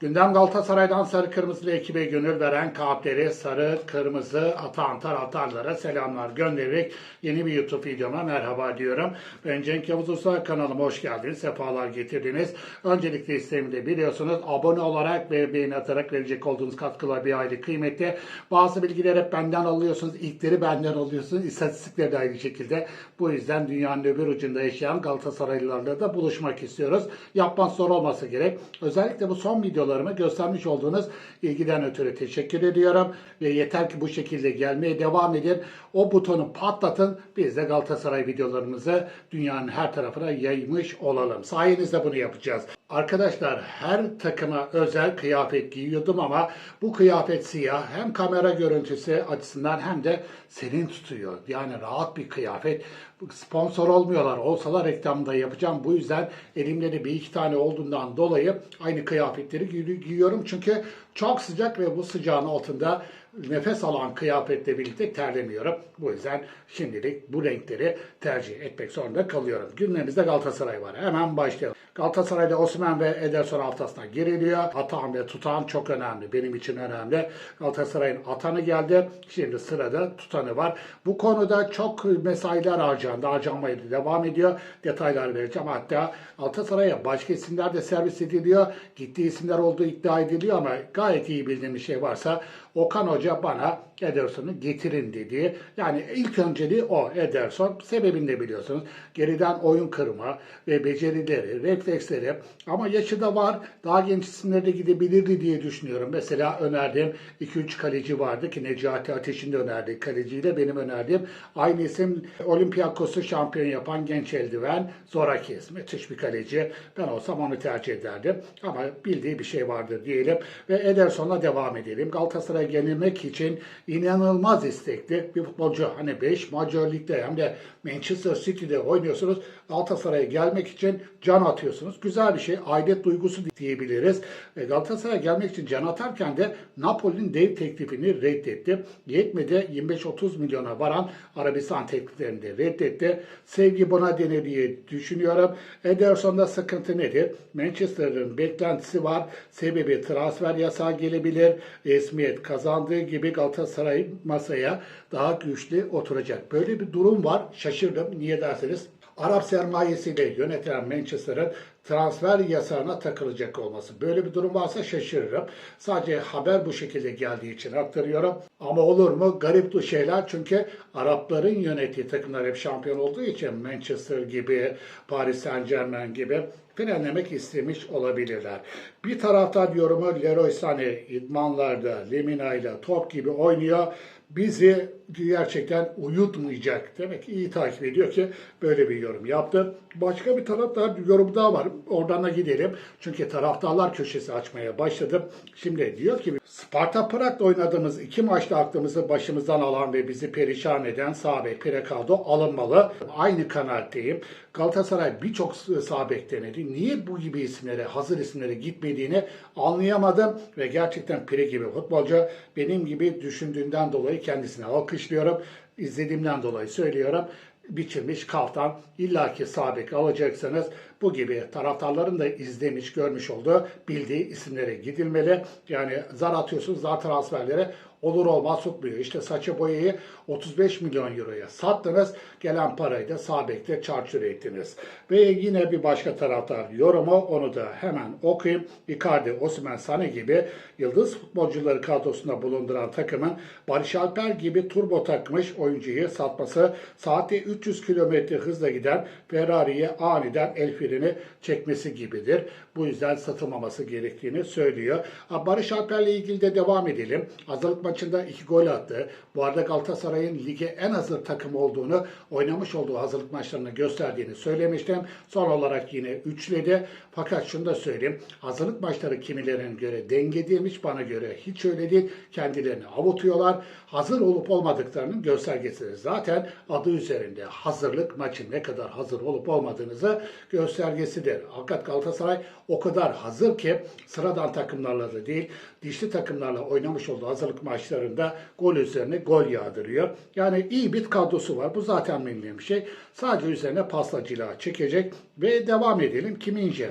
Gündem Galatasaray'dan sarı kırmızılı ekibe gönül veren kalpleri sarı kırmızı atan taraftarlara selamlar göndererek yeni bir YouTube videoma merhaba diyorum. Ben Cenk Yavuz Usta kanalıma hoş geldiniz. Sefalar getirdiniz. Öncelikle isteğimi de biliyorsunuz abone olarak ve beğeni atarak verecek olduğunuz katkılar bir ayrı kıymetli. Bazı bilgiler hep benden alıyorsunuz. İlkleri benden alıyorsunuz. İstatistikleri de aynı şekilde. Bu yüzden dünyanın öbür ucunda yaşayan Galatasaraylılarla da buluşmak istiyoruz. Yapmak zor olması gerek. Özellikle bu son videolarımı göstermiş olduğunuz ilgiden ötürü teşekkür ediyorum. Ve yeter ki bu şekilde gelmeye devam edin. O butonu patlatın. Biz de Galatasaray videolarımızı dünyanın her tarafına yaymış olalım. Sayenizde bunu yapacağız. Arkadaşlar her takıma özel kıyafet giyiyordum ama bu kıyafet siyah hem kamera görüntüsü açısından hem de serin tutuyor. Yani rahat bir kıyafet. Sponsor olmuyorlar. Olsalar reklamda yapacağım. Bu yüzden elimde de bir iki tane olduğundan dolayı aynı kıyafetleri giy- giyiyorum. Çünkü çok sıcak ve bu sıcağın altında nefes alan kıyafetle birlikte terlemiyorum. Bu yüzden şimdilik bu renkleri tercih etmek zorunda kalıyorum. Gündemimizde Galatasaray var. Hemen başlayalım. Galatasaray'da Osman ve Ederson haftasına giriliyor. Atan ve tutan çok önemli. Benim için önemli. Galatasaray'ın atanı geldi. Şimdi sırada tutanı var. Bu konuda çok mesailer harcandı. Harcanmaya da devam ediyor. Detaylar vereceğim. Hatta Galatasaray'a başka isimler de servis ediliyor. Gittiği isimler olduğu iddia ediliyor ama gayet iyi bildiğim bir şey varsa Okan Hoca bana Ederson'u getirin dedi. Yani ilk önceliği o Ederson. Sebebini de biliyorsunuz. Geriden oyun kırma ve becerileri, refleksleri ama yaşı da var. Daha genç isimler de gidebilirdi diye düşünüyorum. Mesela önerdiğim 2-3 kaleci vardı ki Necati Ateş'in de önerdiği kaleciyle benim önerdiğim aynı isim Olympiakos'u şampiyon yapan genç eldiven Zorakis. Müthiş bir kaleci. Ben olsam onu tercih ederdim. Ama bildiği bir şey vardır diyelim. Ve Ederson'a devam edelim. Galatasaray yenilmek için inanılmaz istekli bir futbolcu. Hani 5 Major Lig'de hem de Manchester City'de oynuyorsunuz. Galatasaray'a gelmek için can atıyorsunuz. Güzel bir şey. Aidiyet duygusu diyebiliriz. Ve Galatasaray'a gelmek için can atarken de Napoli'nin dev teklifini reddetti. Yetmedi 25-30 milyona varan Arabistan tekliflerini de reddetti. Sevgi buna denir diye düşünüyorum. Ederson'da sıkıntı nedir? Manchester'ın beklentisi var. Sebebi transfer yasağı gelebilir. Resmiyet kazandığı gibi Galatasaray masaya daha güçlü oturacak. Böyle bir durum var. Şaşırdım. Niye derseniz Arap sermayesiyle yönetilen Manchester'ın transfer yasağına takılacak olması. Böyle bir durum varsa şaşırırım. Sadece haber bu şekilde geldiği için aktarıyorum. Ama olur mu? Garip bu şeyler çünkü Arapların yönettiği takımlar hep şampiyon olduğu için Manchester gibi, Paris Saint Germain gibi frenlemek istemiş olabilirler. Bir tarafta yorumu Leroy Sané idmanlarda Lemina ile top gibi oynuyor. Bizi gerçekten uyutmayacak. Demek ki iyi takip ediyor ki böyle bir yorum yaptı. Başka bir taraftar yorum daha var. Oradan da gidelim. Çünkü taraftarlar köşesi açmaya başladım. Şimdi diyor ki Sparta Prag'da oynadığımız iki maçta aklımızı başımızdan alan ve bizi perişan eden sağ bek Prekado alınmalı. Aynı kanaatteyim. Galatasaray birçok sağ bek denedi. Niye bu gibi isimlere, hazır isimlere gitmediğini anlayamadım ve gerçekten Pire gibi futbolcu benim gibi düşündüğünden dolayı kendisine alkışlıyorum. İzlediğimden dolayı söylüyorum biçilmiş kaftan illaki sabek alacaksanız bu gibi taraftarların da izlemiş, görmüş olduğu bildiği isimlere gidilmeli. Yani zar atıyorsunuz, zar transferlere olur olmaz tutmuyor. İşte saçı boyayı 35 milyon euroya sattınız. Gelen parayı da sabekte çarçur ettiniz. Ve yine bir başka taraftar yorumu onu da hemen okuyayım. Icardi, Osimhen, Sane gibi yıldız futbolcuları kadrosunda bulunduran takımın Barış Alper gibi turbo takmış oyuncuyu satması saatte 300 km hızla giden Ferrari'ye aniden el freni çekmesi gibidir. Bu yüzden satılmaması gerektiğini söylüyor. Barış Alper'le ilgili de devam edelim. Hazırlık maçında iki gol attı. Bu arada Galatasaray'ın lige en hazır takım olduğunu oynamış olduğu hazırlık maçlarını gösterdiğini söylemiştim. Son olarak yine üçledi. Fakat şunu da söyleyeyim. Hazırlık maçları kimilerine göre denge değilmiş. Bana göre hiç öyle değil. Kendilerini avutuyorlar. Hazır olup olmadıklarının göstergesidir. Zaten adı üzerinde hazırlık maçın ne kadar hazır olup olmadığınızı göstergesidir. Fakat Galatasaray o kadar hazır ki sıradan takımlarla da değil, dişli takımlarla oynamış olduğu hazırlık maçlarında gol üzerine gol yağdırıyor. Yani iyi bir kadrosu var. Bu zaten bildiğim bir şey. Sadece üzerine pasla çekecek ve devam edelim. Kimince?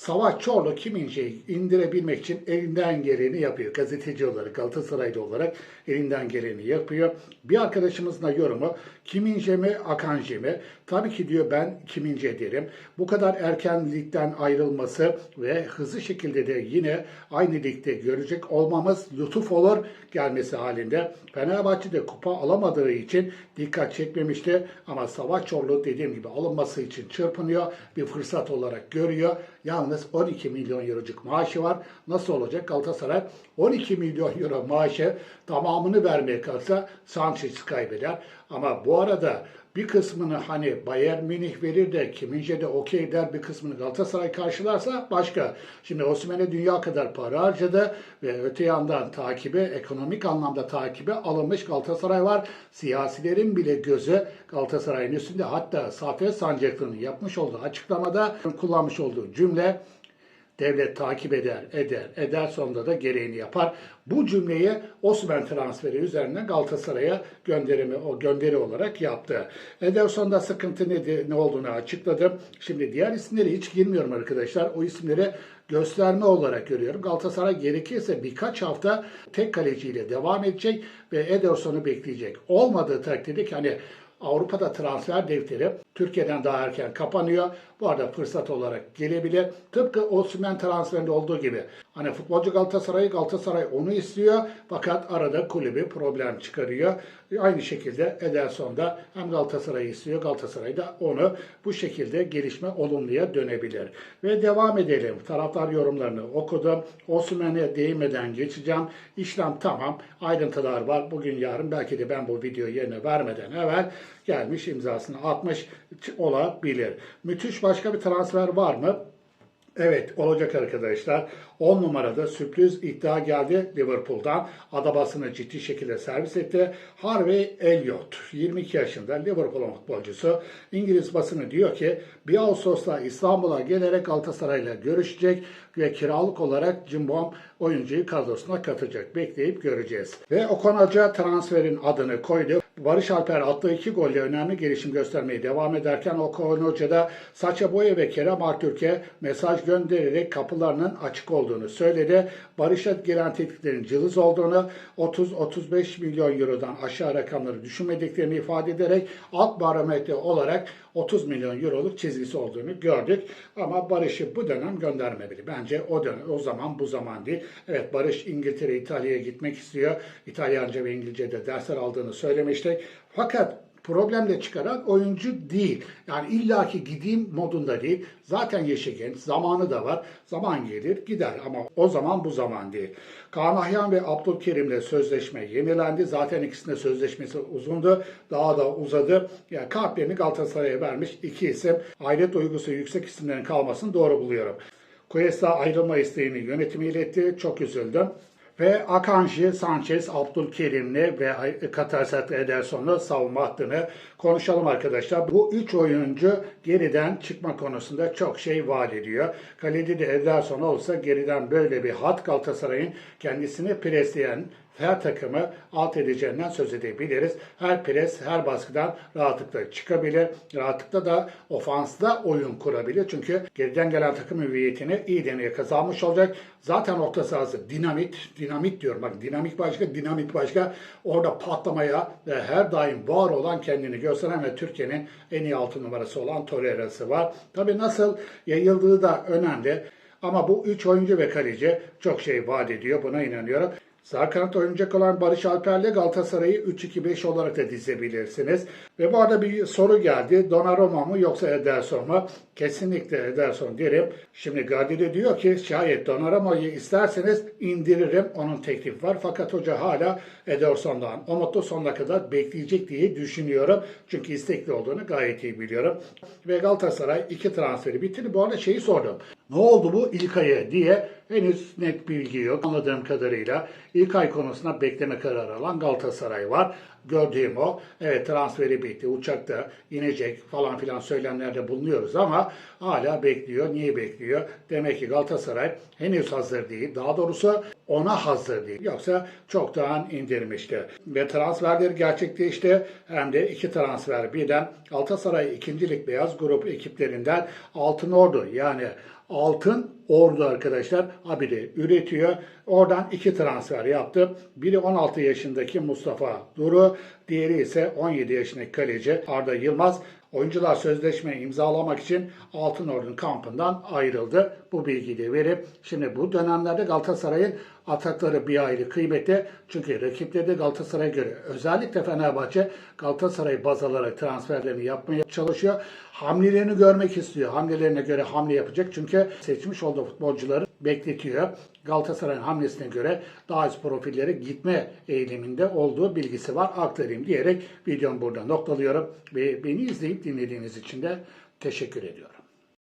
Savaş Çorlu Kim İnce'yi indirebilmek için elinden geleni yapıyor. Gazeteci olarak, Galatasaraylı olarak elinden geleni yapıyor. Bir arkadaşımızın da yorumu Kim İnce mi, Akanji mi? Tabii ki diyor ben Kim İnce derim. Bu kadar erken ligden ayrılması ve hızlı şekilde de yine aynı ligde görecek olmamız lütuf olur gelmesi halinde. Fenerbahçe'de kupa alamadığı için dikkat çekmemişti ama Savaş Çorlu dediğim gibi alınması için çırpınıyor. Bir fırsat olarak görüyor. Yalnız 12 milyon eurocuk maaşı var. Nasıl olacak? Galatasaray 12 milyon euro maaşı tamamını vermeye kalksa Sanchez kaybeder. Ama bu arada bir kısmını hani Bayern Münih verir de kimince de okey der bir kısmını Galatasaray karşılarsa başka. Şimdi Osimhen'e dünya kadar para harcadı ve öte yandan takibe, ekonomik anlamda takibe alınmış Galatasaray var. Siyasilerin bile gözü Galatasaray'ın üstünde. Hatta Safiye Sancaklı'nın yapmış olduğu açıklamada kullanmış olduğu cümle Devlet takip eder, eder, eder sonunda da gereğini yapar. Bu cümleyi Osman transferi üzerinden Galatasaray'a gönderimi o gönderi olarak yaptı. Ederson'da sıkıntı nedir, ne olduğunu açıkladım. Şimdi diğer isimleri hiç girmiyorum arkadaşlar. O isimleri gösterme olarak görüyorum. Galatasaray gerekirse birkaç hafta tek kaleciyle devam edecek ve Ederson'u bekleyecek. Olmadığı takdirde hani Avrupa'da transfer defteri Türkiye'den daha erken kapanıyor. Bu arada fırsat olarak gelebilir. Tıpkı Osimhen transferinde olduğu gibi. Hani futbolcu Galatasaray'ı Galatasaray onu istiyor fakat arada kulübü problem çıkarıyor. Aynı şekilde Ederson da hem Galatasaray'ı istiyor Galatasaray da onu bu şekilde gelişme olumluya dönebilir. Ve devam edelim. Taraftar yorumlarını okudum. Osimhen'e değinmeden geçeceğim. İşlem tamam. Ayrıntılar var. Bugün yarın belki de ben bu videoyu yerine vermeden evvel gelmiş imzasını atmış olabilir. Müthiş başka bir transfer var mı? Evet olacak arkadaşlar. 10 numarada sürpriz iddia geldi Liverpool'dan. Adabasını ciddi şekilde servis etti. Harvey Elliott 22 yaşında Liverpool'un futbolcusu. İngiliz basını diyor ki 1 Ağustos'ta İstanbul'a gelerek Galatasaray'la görüşecek ve kiralık olarak Cimbom oyuncuyu kadrosuna katacak. Bekleyip göreceğiz. Ve Okan Hoca transferin adını koydu. Barış Alper attığı iki golle önemli gelişim göstermeye devam ederken Okan Hoca Saça Boya ve Kerem Aktürk'e mesaj göndererek kapılarının açık olduğunu söyledi. Barış'a gelen tekliflerin cılız olduğunu, 30-35 milyon eurodan aşağı rakamları düşünmediklerini ifade ederek alt barometre olarak 30 milyon euroluk çizgisi olduğunu gördük. Ama Barış'ı bu dönem göndermemeli. Bence o dönem, o zaman bu zaman değil. Evet Barış İngiltere, İtalya'ya gitmek istiyor. İtalyanca ve İngilizce'de dersler aldığını söylemiştik. Fakat problemle çıkaran oyuncu değil. Yani illaki gideyim modunda değil. Zaten yaşı genç, zamanı da var. Zaman gelir gider ama o zaman bu zaman değil. Kaan Ahyan ve Abdülkerim'le sözleşme yenilendi. Zaten ikisinde sözleşmesi uzundu. Daha da uzadı. Yani kalplerini Galatasaray'a vermiş iki isim. Aile duygusu yüksek isimlerin kalmasını doğru buluyorum. Cuesta ayrılma isteğini yönetimi iletti. Çok üzüldüm. Ve Akanji, Sanchez, Abdülkerim'le ve Katarset Ederson'u savunma hattını konuşalım arkadaşlar. Bu üç oyuncu geriden çıkma konusunda çok şey vaat ediyor. Kalede de Ederson olsa geriden böyle bir hat Galatasaray'ın kendisini presleyen her takımı alt edeceğinden söz edebiliriz. Her pres, her baskıdan rahatlıkla çıkabilir. Rahatlıkla da ofansta oyun kurabilir. Çünkü geriden gelen takım hüviyetini iyi deneye kazanmış olacak. Zaten orta sahası dinamit, dinamit diyorum. Bak dinamik başka, dinamit başka. Orada patlamaya ve her daim var olan kendini gösteren ve Türkiye'nin en iyi altı numarası olan Torreira'sı var. Tabii nasıl yayıldığı da önemli. Ama bu üç oyuncu ve kaleci çok şey vaat ediyor. Buna inanıyorum. Sağ kanat oynayacak olan Barış Alper'le Galatasaray'ı 3-2-5 olarak da dizebilirsiniz. Ve bu arada bir soru geldi. Donnarumma mı yoksa Ederson mu? Kesinlikle Ederson derim. Şimdi Gardide diyor ki şayet Donnarumma'yı isterseniz indiririm. Onun teklifi var. Fakat hoca hala Ederson'dan umutlu sonuna kadar bekleyecek diye düşünüyorum. Çünkü istekli olduğunu gayet iyi biliyorum. Ve Galatasaray iki transferi bitirdi. Bu arada şeyi sordum. Ne oldu bu ilk ayı diye henüz net bilgi yok. Anladığım kadarıyla ilk ay konusunda bekleme kararı alan Galatasaray var. Gördüğüm o. Evet transferi bitti. Uçakta inecek falan filan söylemlerde bulunuyoruz ama hala bekliyor. Niye bekliyor? Demek ki Galatasaray henüz hazır değil. Daha doğrusu ona hazır değil. Yoksa çoktan indirmişti. Ve transferleri gerçekleşti. Hem de iki transfer birden Galatasaray ikincilik beyaz grup ekiplerinden Altın Ordu yani Altın Ordu arkadaşlar haberi üretiyor. Oradan iki transfer yaptı. Biri 16 yaşındaki Mustafa Duru, diğeri ise 17 yaşındaki kaleci Arda Yılmaz. Oyuncular sözleşme imzalamak için Altın Ordu'nun kampından ayrıldı. Bu bilgiyi de verip şimdi bu dönemlerde Galatasaray'ın atakları bir ayrı kıymetli. Çünkü rakipleri de Galatasaray'a göre özellikle Fenerbahçe Galatasaray baz alarak transferlerini yapmaya çalışıyor. Hamlelerini görmek istiyor. Hamlelerine göre hamle yapacak. Çünkü seçmiş olduğu futbolcuları bekletiyor. Galatasaray'ın hamlesine göre daha az profilleri gitme eğiliminde olduğu bilgisi var. Aktarayım diyerek videomu burada noktalıyorum. Ve beni izleyip dinlediğiniz için de teşekkür ediyorum.